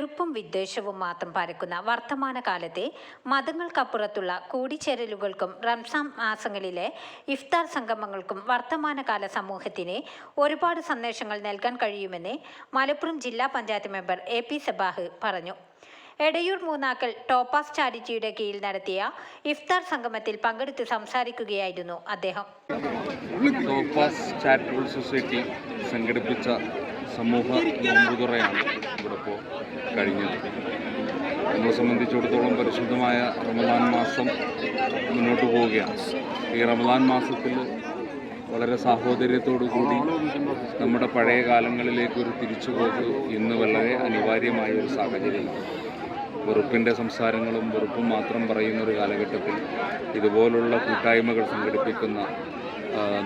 വെറുപ്പും വിദ്വേഷവും മാത്രം പരക്കുന്ന വർത്തമാനകാലത്തെ മതങ്ങൾക്കപ്പുറത്തുള്ള കൂടിച്ചേരലുകൾക്കും റംസാം മാസങ്ങളിലെ ഇഫ്താർ സംഗമങ്ങൾക്കും വർത്തമാനകാല സമൂഹത്തിന് ഒരുപാട് സന്ദേശങ്ങൾ നൽകാൻ കഴിയുമെന്ന് മലപ്പുറം ജില്ലാ panchayat member A P Sabah പറഞ്ഞു. എടയൂർ മൂന്നാക്കൽ ടോപ്പാസ് ചാരിറ്റിയുടെ കീഴിൽ നടത്തിയ ഇഫ്താർ സംഗമത്തിൽ പങ്കെടുത്ത് സംസാരിക്കുകയായിരുന്നു അദ്ദേഹം. ടോപ്പാസ് ചാരിറ്റബിൾ സൊസൈറ്റി സംഘടിപ്പിച്ച സമൂഹ നോമ്പുതുറയാണ് ഇപ്പോൾ കഴിഞ്ഞത്. നമ്മളെ സംബന്ധിച്ചിടത്തോളം പരിശുദ്ധമായ റമദാൻ മാസം മുന്നോട്ട് പോവുകയാണ്. ഈ റമദാൻ മാസത്തിൽ വളരെ സാഹോദര്യത്തോടു കൂടി നമ്മുടെ പഴയ കാലങ്ങളിലേക്ക് ഒരു തിരിച്ചുപോക്ക് ഇന്ന് വളരെ അനിവാര്യമായ ഒരു സാഹചര്യമാണ്. വെറുപ്പിന്റെ സംസാരങ്ങളും വെറുപ്പും മാത്രം പറയുന്ന ഒരു കാലഘട്ടത്തിൽ ഇതുപോലുള്ള കൂട്ടായ്മകൾ സംഘടിപ്പിക്കുന്ന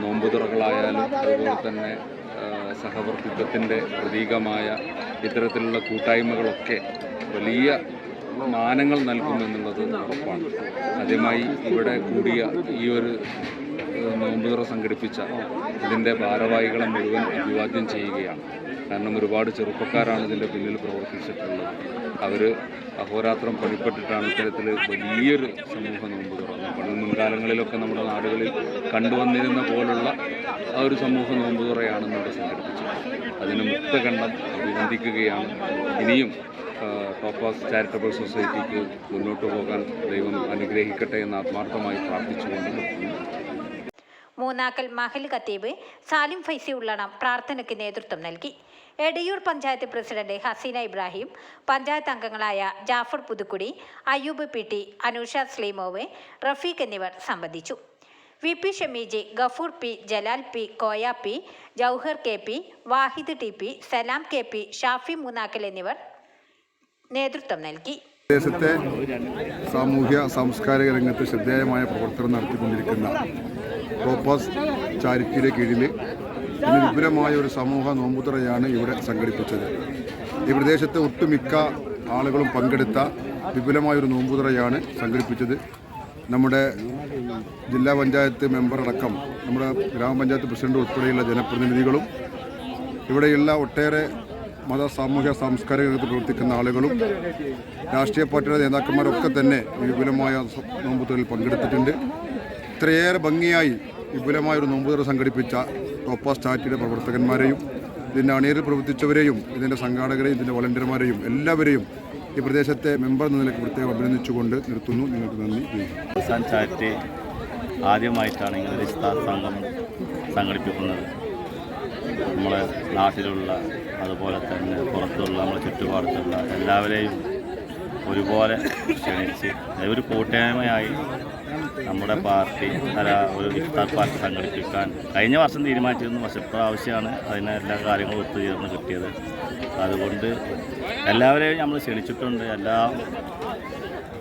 നോമ്പുതുറകളായാലും അതുപോലെ തന്നെ സഹവർത്തിത്വത്തിന്റെ പ്രതീകമായ ഇത്തരത്തിലുള്ള കൂട്ടായ്മകളൊക്കെ വലിയ മാനങ്ങൾ നൽകുമെന്നുള്ളത് ഉറപ്പാണ്. ആദ്യമായി ഇവിടെ കൂടിയ ഈ ഒരു നോമ്പുതുറ സംഘടിപ്പിച്ച ഇതിന്റെ ഭാരവാഹികളെ മുഴുവൻ അഭിവാദ്യം ചെയ്യുകയാണ്. കാരണം ഒരുപാട് ചെറുപ്പക്കാരാണ് ഇതിന്റെ പിന്നിൽ പ്രവർത്തിച്ചിട്ടുള്ളത്. അവർ അഹോരാത്രം പണിപ്പെട്ടിട്ടാണ് ഇത്തരത്തിൽ വലിയൊരു സമൂഹ നോമ്പ് തുറന്നത് പണ്ട് മുൻകാലങ്ങളിലൊക്കെ നമ്മുടെ നാടുകളിൽ കണ്ടുവന്നിരുന്ന പോലുള്ള ആ ഒരു സമൂഹ നോമ്പ് തുറയാണ് ഇവിടെ സംഘടിപ്പിച്ചത് അതിന് മുക്തകണ്ഠം അഭിനന്ദിക്കുകയാണ്. ഇനിയും ടോപ്പാസ് ചാരിറ്റബിൾ സൊസൈറ്റിക്ക് മുന്നോട്ട് പോകാൻ ദൈവം അനുഗ്രഹിക്കട്ടെ എന്ന് ആത്മാർത്ഥമായി പ്രാർത്ഥിച്ചുകൊണ്ട്. മൂന്നാക്കൽ മഹൽ ഖത്തീബ് സാലിം ഫൈസി ഉള്ളണം പ്രാർത്ഥനയ്ക്ക് നേതൃത്വം നൽകി. എടയൂർ പഞ്ചായത്ത് പ്രസിഡന്റ് ഹസീന ഇബ്രാഹിം പഞ്ചായത്ത് അംഗങ്ങളായ ജാഫർ പുതുക്കുടി അയ്യൂബ് പി ടി അനൂഷ സ്ലീമോവ് റഫീഖ് എന്നിവർ സംബന്ധിച്ചു. V P Shameeji Gafoor P Jalal P Koya P Jouhar K P Vahid T P Salam K P Shafi Moonnakkal എന്നിവർ നേതൃത്വം നൽകി. പ്രദേശത്തെ സാമൂഹ്യ സാംസ്കാരിക രംഗത്ത് ശ്രദ്ധേയമായ പ്രവർത്തനം നടത്തിക്കൊണ്ടിരിക്കുന്ന റോപ്പാസ് ചാരിറ്റിയുടെ കീഴിൽ ഇന്ന് വിപുലമായ ഒരു സമൂഹ നോമ്പുതുറയാണ് ഇവിടെ സംഘടിപ്പിച്ചത്. ഈ പ്രദേശത്തെ ഒട്ടുമിക്ക ആളുകളും പങ്കെടുത്ത വിപുലമായ ഒരു നോമ്പുതുറയാണ് സംഘടിപ്പിച്ചത്. നമ്മുടെ ജില്ലാ പഞ്ചായത്ത് മെമ്പർ അടക്കം നമ്മുടെ ഗ്രാമപഞ്ചായത്ത് പ്രസിഡന്റ് ഉൾപ്പെടെയുള്ള ജനപ്രതിനിധികളും ഇവിടെയുള്ള ഒട്ടേറെ മത സാമൂഹ്യ സാംസ്കാരിക രംഗത്ത് പ്രവർത്തിക്കുന്ന ആളുകളും രാഷ്ട്രീയ പാർട്ടിയുടെ നേതാക്കന്മാരൊക്കെ തന്നെ വിപുലമായ നോമ്പുതുറയിൽ പങ്കെടുത്തിട്ടുണ്ട്. ഇത്രയേറെ ഭംഗിയായി വിപുലമായ ഒരു നോമ്പുതുറ സംഘടിപ്പിച്ച ടോപ്പ സ്റ്റാറ്റിയുടെ പ്രവർത്തകന്മാരെയും ഇതിന്റെ അണിയറിൽ പ്രവർത്തിച്ചവരെയും ഇതിന്റെ സംഘാടകരെയും ഇതിന്റെ വളണ്ടിയർമാരെയും എല്ലാവരെയും ഈ പ്രദേശത്തെ മെമ്പർ എന്ന നിലയ്ക്ക് പ്രത്യേകം അഭിനന്ദിച്ചുകൊണ്ട് നിർത്തുന്നു. നിങ്ങൾക്ക് നന്ദി. കിസാൻ ചാരിറ്റി ആദ്യമായിട്ടാണ് ഇങ്ങനെ സംഘം സംഘടിപ്പിക്കുന്നത്. നമ്മളെ നാട്ടിലുള്ള അതുപോലെ തന്നെ പുറത്തുള്ള നമ്മുടെ ചുറ്റുപാടത്തുള്ള എല്ലാവരെയും ഒരുപോലെ ക്ഷണിച്ച് ഒരു കൂട്ടായ്മയായി നമ്മുടെ പാർട്ടി അല്ല ഒരു ഇഫ്താർ പാർട്ടി സംഘടിപ്പിക്കാൻ കഴിഞ്ഞ വർഷം തീരുമാനിച്ചിരുന്നു. പക്ഷെ ഇപ്രാവശ്യമാണ് അതിന് എല്ലാ കാര്യങ്ങളും ഒത്തുചേർന്ന് കിട്ടിയത്. അതുകൊണ്ട് എല്ലാവരെയും നമ്മൾ ക്ഷണിച്ചിട്ടുണ്ട്. എല്ലാ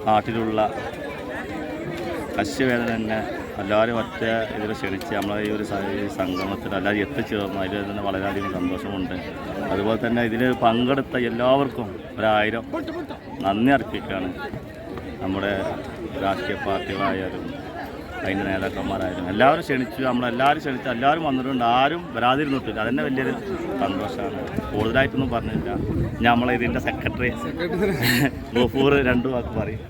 നാട്ടിലുള്ള കശ്യവേദന തന്നെ എല്ലാവരും ഒറ്റ ഇതിൽ ക്ഷണിച്ച് നമ്മളെ ഈ ഒരു സംഗമത്തിൽ എല്ലാവരും എത്തിച്ചേർന്നു. അതിൽ തന്നെ വളരെയധികം സന്തോഷമുണ്ട്. അതുപോലെ തന്നെ ഇതിൽ പങ്കെടുത്ത എല്ലാവർക്കും ഒരായിരം നന്ദി അർപ്പിക്കുകയാണ്. നമ്മുടെ രാഷ്ട്രീയ പാർട്ടികളായാലും അതിന്റെ നേതാക്കന്മാരായാലും എല്ലാവരും ക്ഷണിച്ചു. നമ്മളെല്ലാവരും ക്ഷണിച്ചു എല്ലാവരും വന്നിട്ടുണ്ട്. ആരും വരാതിരുന്നിട്ടില്ല. അതന്നെ വലിയൊരു സന്തോഷമാണ്. കൂടുതലായിട്ടൊന്നും പറഞ്ഞില്ല. നമ്മളെ ഇതിന്റെ സെക്രട്ടറി. ഗഫൂർ രണ്ടു വാക്ക് പറയും.